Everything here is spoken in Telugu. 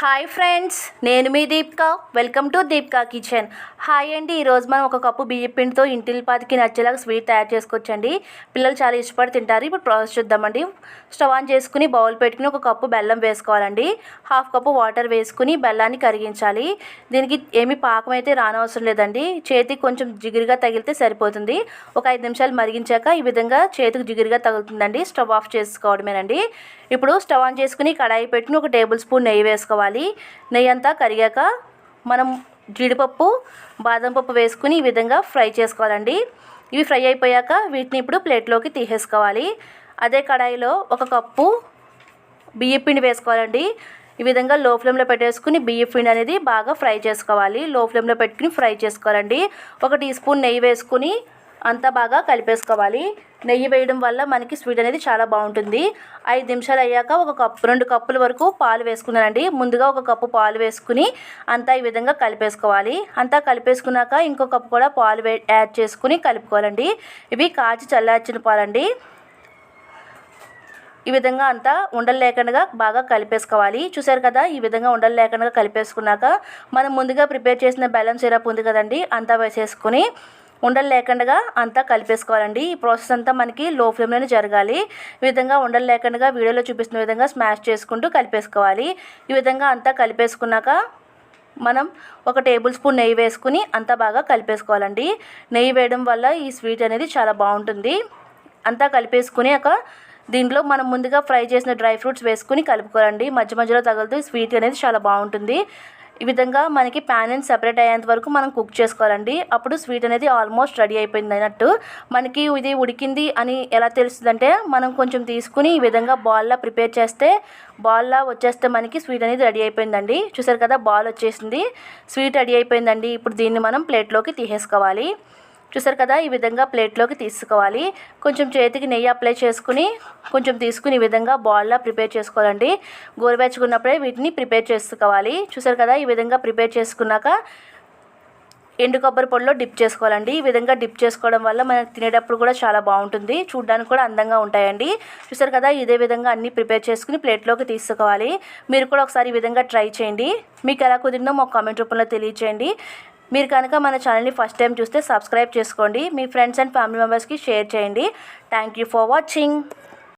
హాయ్ ఫ్రెండ్స్ నేను మీ Deepka. Welcome to Deepka kitchen hi అండి ఈరోజు మనం ఒక కప్పు బియ్యం పిండితో ఇంటిల్లిపాతికి నచ్చేలాగా స్వీట్ తయారు చేసుకోవచ్చండి. పిల్లలు చాలా ఇష్టపడి తింటారు. ఇప్పుడు ప్రాసెస్ చూద్దామండి. స్టవ్ ఆన్ చేసుకుని బౌల్ పెట్టుకుని ఒక కప్పు బెల్లం వేసుకోవాలండి. హాఫ్ కప్పు వాటర్ వేసుకుని బెల్లాన్ని కరిగించాలి. దీనికి ఏమి పాకం అయితే రానవసరం లేదండి. చేతికి కొంచెం జిగురుగా తగిలితే సరిపోతుంది. ఒక ఐదు నిమిషాలు మరిగించాక ఈ విధంగా చేతికి జిగురుగా తగులుతుందండి. Stove off చేసుకోవడమేనండి. ఇప్పుడు స్టవ్ ఆన్ చేసుకుని కడాయి పెట్టుకుని ఒక టేబుల్ స్పూన్ నెయ్యి వేసుకోవాలి. నెయ్యి అంతా కరిగాక మనం జీడిపప్పు బాదం పప్పు వేసుకుని ఈ విధంగా ఫ్రై చేసుకోవాలండి. ఇవి ఫ్రై అయిపోయాక వీటిని ఇప్పుడు ప్లేట్లోకి తీసేసుకోవాలి. అదే కడాయిలో ఒక కప్పు బియ్య పిండి వేసుకోవాలండి. ఈ విధంగా లో ఫ్లేమ్లో పెట్టేసుకుని బియ్య పిండి అనేది బాగా ఫ్రై చేసుకోవాలి. లో ఫ్లేమ్లో పెట్టుకుని ఫ్రై చేసుకోవాలండి. ఒక టీ స్పూన్ నెయ్యి వేసుకుని అంతా బాగా కలిపేసుకోవాలి. నెయ్యి వేయడం వల్ల మనకి స్వీట్ అనేది చాలా బాగుంటుంది. ఐదు నిమిషాలు అయ్యాక ఒక కప్పు రెండు కప్పుల వరకు పాలు వేసుకున్నానండి. ముందుగా ఒక కప్పు పాలు వేసుకుని అంతా ఈ విధంగా కలిపేసుకోవాలి. అంతా కలిపేసుకున్నాక ఇంకో కప్పు కూడా పాలు వే యాడ్ చేసుకుని కలుపుకోవాలండి. ఇవి కాచి చల్లార్చిన పాలండి. ఈ విధంగా అంతా ఉండలు లేకుండా బాగా కలిపేసుకోవాలి. చూసారు కదా ఈ విధంగా ఉండలు లేకుండా కలిపేసుకున్నాక మనం ముందుగా ప్రిపేర్ చేసిన బెల్లం సిరప్ ఉంది కదండి అంతా వేసేసుకుని ఉండలు లేకుండా అంతా కలిపేసుకోవాలండి. ఈ ప్రాసెస్ అంతా మనకి లో ఫ్లేమ్లోనే జరగాలి. ఈ విధంగా ఉండలు లేకుండా వీడియోలో చూపిస్తున్న విధంగా స్మాష్ చేసుకుంటూ కలిపేసుకోవాలి. ఈ విధంగా అంతా కలిపేసుకున్నాక మనం ఒక టేబుల్ స్పూన్ నెయ్యి వేసుకుని అంతా బాగా కలిపేసుకోవాలండి. నెయ్యి వేయడం వల్ల ఈ స్వీట్ అనేది చాలా బాగుంటుంది. అంతా కలిపేసుకుని ఒక దీంట్లో మనం ముందుగా ఫ్రై చేసిన డ్రై ఫ్రూట్స్ వేసుకుని కలుపుకోవాలండి. మధ్య మధ్యలో తగులుతూ స్వీట్ అనేది చాలా బాగుంటుంది. ఈ విధంగా మనకి ప్యాన్ అండ్ సెపరేట్ అయ్యేంత వరకు మనం కుక్ చేసుకోవాలండి. అప్పుడు స్వీట్ అనేది ఆల్మోస్ట్ రెడీ అయిపోయింది అన్నట్టు. మనకి ఇది ఉడికింది అని ఎలా తెలుస్తుందంటే మనం కొంచెం తీసుకుని ఈ విధంగా బాల్లా ప్రిపేర్ చేస్తే బాల్లా వచ్చేస్తే మనకి స్వీట్ అనేది రెడీ అయిపోయిందండి. చూసారు కదా బాల్ వచ్చేసింది. స్వీట్ రెడీ అయిపోయిందండి. ఇప్పుడు దీన్ని మనం ప్లేట్లోకి తీసేసుకోవాలి. చూసారు కదా? ఈ విధంగా ప్లేట్లోకి తీసుకోవాలి. కొంచెం చేతికి నెయ్యి అప్లై చేసుకుని కొంచెం తీసుకుని ఈ విధంగా బాల్లా ప్రిపేర్ చేసుకోవాలండి. గోరువెచ్చుకున్నప్పుడే వీటిని ప్రిపేర్ చేసుకోవాలి. చూసారు కదా? ఈ విధంగా ప్రిపేర్ చేసుకున్నాక ఎండు కొబ్బరి పొడిలో డిప్ చేసుకోవాలండి. ఈ విధంగా డిప్ చేసుకోవడం వల్ల మనం తినేటప్పుడు కూడా చాలా బాగుంటుంది. చూడడానికి కూడా అందంగా ఉంటాయండి. చూసారు కదా? ఇదే విధంగా అన్నీ ప్రిపేర్ చేసుకుని ప్లేట్లోకి తీసుకోవాలి. మీరు కూడా ఒకసారి ఈ విధంగా ట్రై చేయండి. మీకు ఎలా కుదిరిందో మాకు కామెంట్ రూపంలో తెలియచేయండి. మీరు కనుక మన ఛానల్ని ఫస్ట్ టైం చూస్తే సబ్స్క్రైబ్ చేసుకోండి. మీ ఫ్రెండ్స్ అండ్ ఫ్యామిలీ మెంబర్స్కి షేర్ చేయండి. Thank you for watching